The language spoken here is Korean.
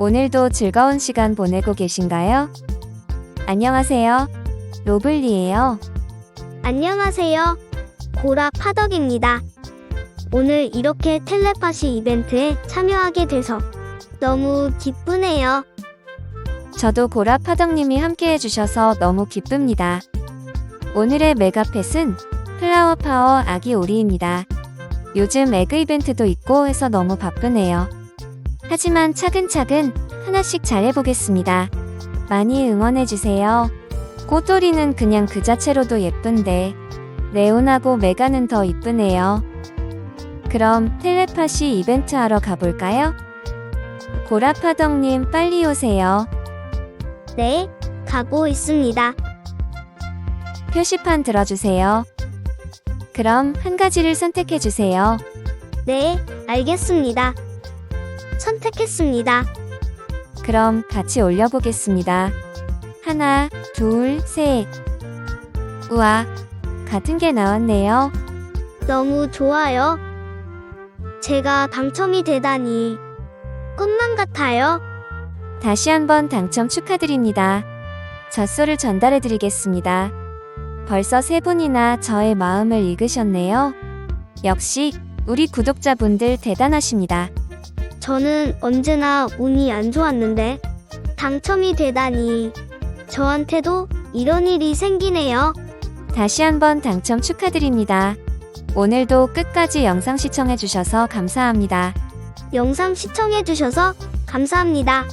오늘도 즐거운 시간 보내고 계신가요? 안녕하세요. 로블리예요. 안녕하세요. 고라 파덕입니다. 오늘 이렇게 텔레파시 이벤트에 참여하게 돼서 너무 기쁘네요. 저도 고라 파덕님이 함께 해주셔서 너무 기쁩니다. 오늘의 메가펫은 플라워 파워 아기 오리입니다. 요즘 에그 이벤트도 있고 해서 너무 바쁘네요. 하지만 차근차근 하나씩 잘해보겠습니다. 많이 응원해주세요. 꽃돌이는 그냥 그 자체로도 예쁜데 레온하고 메가는 더 이쁘네요. 그럼 텔레파시 이벤트 하러 가볼까요? 고라파덕님 빨리 오세요. 네, 가고 있습니다. 표시판 들어주세요. 그럼 한 가지를 선택해주세요. 네, 알겠습니다. 선택했습니다. 그럼 같이 올려보겠습니다. 하나, 둘, 셋. 우와, 같은 게 나왔네요. 너무 좋아요. 제가 당첨이 되다니 꿈만 같아요. 다시 한번 당첨 축하드립니다. 젖소를 전달해 드리겠습니다. 벌써 세 분이나 저의 마음을 읽으셨네요. 역시 우리 구독자분들 대단하십니다. 저는 언제나 운이 안 좋았는데 당첨이 되다니 저한테도 이런 일이 생기네요. 다시 한번 당첨 축하드립니다. 오늘도 끝까지 영상 시청해주셔서 감사합니다. 영상 시청해주셔서 감사합니다.